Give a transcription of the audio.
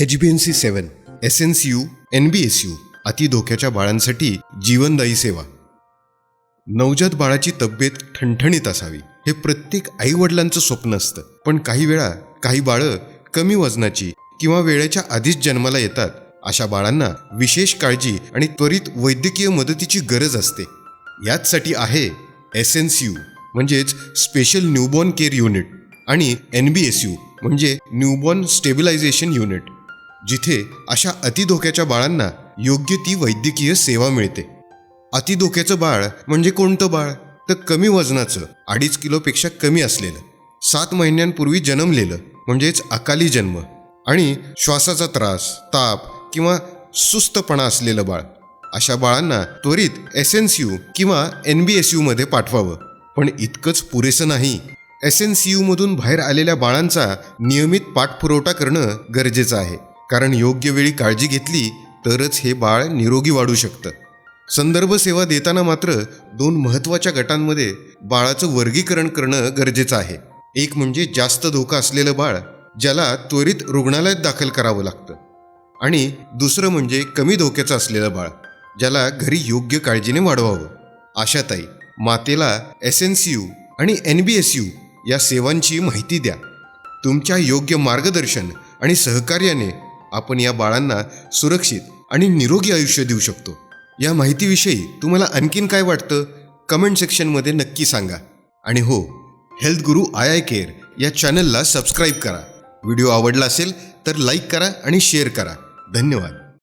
H B N C seven S N C U N B S U अति धोक्याच्या बाळांसाठी जीवनदायी सेवा. नवजात बाळाची तब्येत ठणठणीत असावी हे प्रत्येक आईवडिलांचं स्वप्न असतं. पण काही वेळा काही बाळं कमी वजनाची किंवा वेळेच्या आधीच जन्माला येतात अशा बाळांना विशेष काळजी आणि त्वरित वैद्यकीय मदतीची गरज असते. याचसाठी आहे एस एन सी यू म्हणजेच स्पेशल न्यूबॉर्न केअर युनिट आणि एन बी एस यू म्हणजे न्यूबॉर्न स्टेबिलायझेशन युनिट. जिथे अशा अतिधोक्याच्या बाळांना योग्य ती वैद्यकीय सेवा मिळते. अतिधोक्याचं बाळ म्हणजे कोणतं बाळ? तर कमी वजनाचं अडीच किलोपेक्षा कमी असलेलं. सात महिन्यांपूर्वी जन्मलेलं म्हणजेच अकाली जन्म. आणि श्वासाचा त्रास ताप किंवा सुस्तपणा असलेलं बाळ. अशा बाळांना त्वरित एस एन सी यू किंवा एन बी एस यूमध्ये पाठवावं. पण इतकंच पुरेसं नाही. एस एन सी यूमधून बाहेर आलेल्या बाळांचा नियमित पाठपुरवठा करणं गरजेचं आहे. कारण योग्य वेळी काळजी घेतली तरच हे बाळ निरोगी वाढू शकतं. संदर्भ सेवा देताना मात्र दोन महत्त्वाच्या गटांमध्ये बाळाचं वर्गीकरण करणं गरजेचं आहे. एक म्हणजे जास्त धोका असलेलं बाळ ज्याला त्वरित रुग्णालयात दाखल करावं लागतं. आणि दुसरं म्हणजे कमी धोक्याचं असलेलं बाळ ज्याला घरी योग्य काळजीने वाढवावं. आशाताई मातेला एस एन सी यू आणि एन बी एस यू या सेवांची माहिती द्या. तुमच्या योग्य मार्गदर्शन आणि सहकार्याने आपण या बाळांना सुरक्षित आणि निरोगी आयुष्य देऊ शकतो. या माहितीविषयी तुम्हाला आणखीन काय वाटतं? कमेंट सेक्शनमध्ये नक्की सांगा. आणि हो health Guru I I care या चॅनलला सबस्क्राईब करा. व्हिडिओ आवडला असेल तर लाईक करा आणि शेअर करा. धन्यवाद.